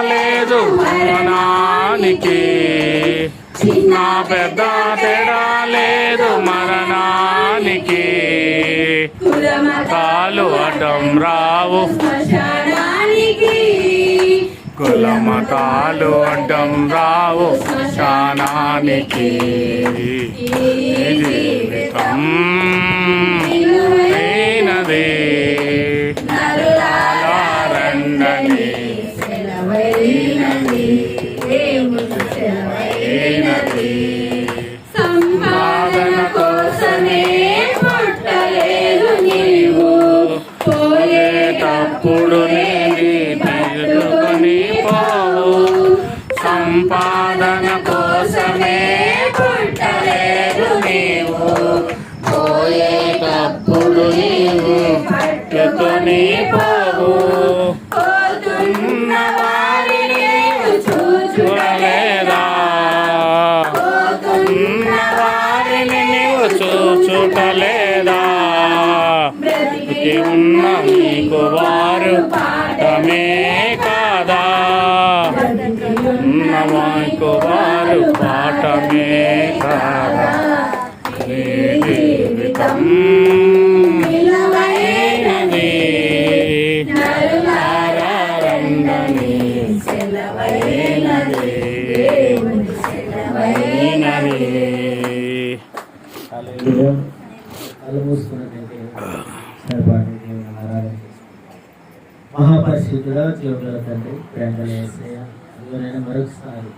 లేదు మరణానికి. చిన్న పెద్ద తేడా లేదు. మరణానికి. కాలు అడ్డం రావు. కుల మతాలు అడ్డం రావు. శ్మశానానికి ఈ జీవితం సెలవైనది సెలవైనది సంపాదన కోసమే పుట్టలేదు నీవు. పోయేటప్పుడు నీది పోవు. సంపాదన కోసమే పుట్టలేదు చూచుటలేదా బ్రతికి ఉన్న నీకు వారు పాఠమే కాదా? ఉన్న వారికి వారు పాఠమే కాదా? జీవితం అయినది ఆరారండని కళ్ళు మూసుకున్నట్లయితే మహాపరిశుద్ధుడా జీవుల తండ్రి ప్రేమ యేసయ్య ఇదిగోనైనా మరొకసారి